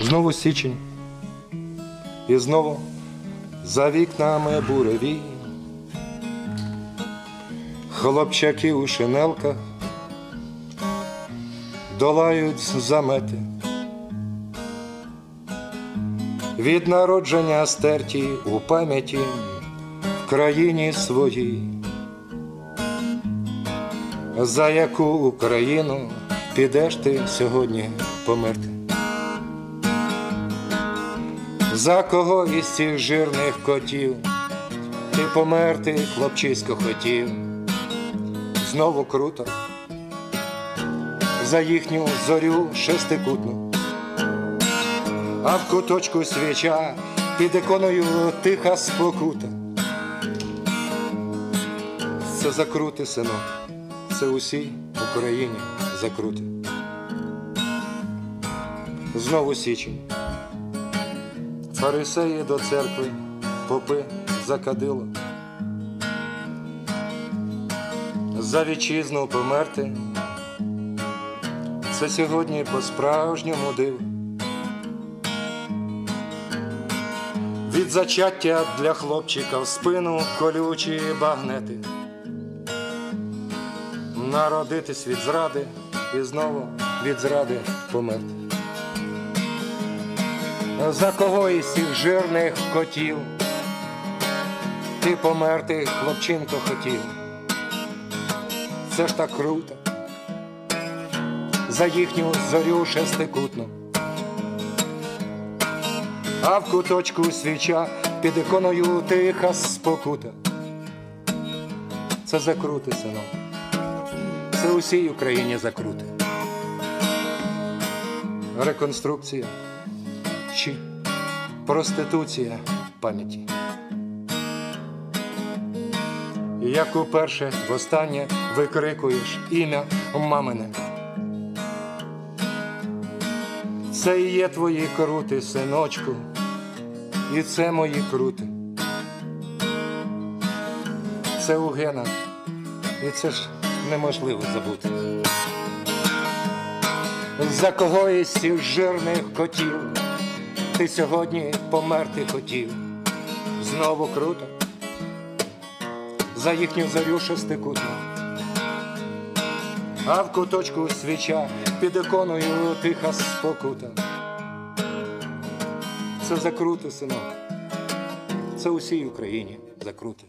Знову січень. І знову за вікнами буревій. Хлопчаки у шинелках долають замети. Від народження стерті у пам'яті в країні своїй. За яку Україну підеш ти сьогодні померти? За кого із цих жирних котів ти померти, хлопчисько, хотів? Знову круто за їхню зорю шестикутну, а в куточку свіча під іконою тиха спокута. Це закрути, синок, це усій Україні закрути. Знову січень. Фарисеї до церкви, попи за кадило. За вітчизну померти. Це сьогодні по-справжньому диво. Від зачаття для хлопчика в спину колючі багнети. Народитись від зради і знову від зради померти. За кого із цих жирних котів ти померти, хлопчинко, хотів. Це ж так круто. За їхню зорю шестикутну. А в куточку свіча під іконою тиха спокута. Це закрути, синок. Це усій Україні закрути. Реконструкція чи проституція пам'яті. Як уперше востаннє викрикуєш ім'я мамине. Це і є твої крути, синочку, і це мої крути. Це у генах, і це ж неможливо забути. За кого із жирних котів ти сьогодні померти хотів? Знову круто, за їхню зорю шестикутну. А в куточку свіча під іконою тиха спокута. Це закрути, синок. Це усій Україні закрути.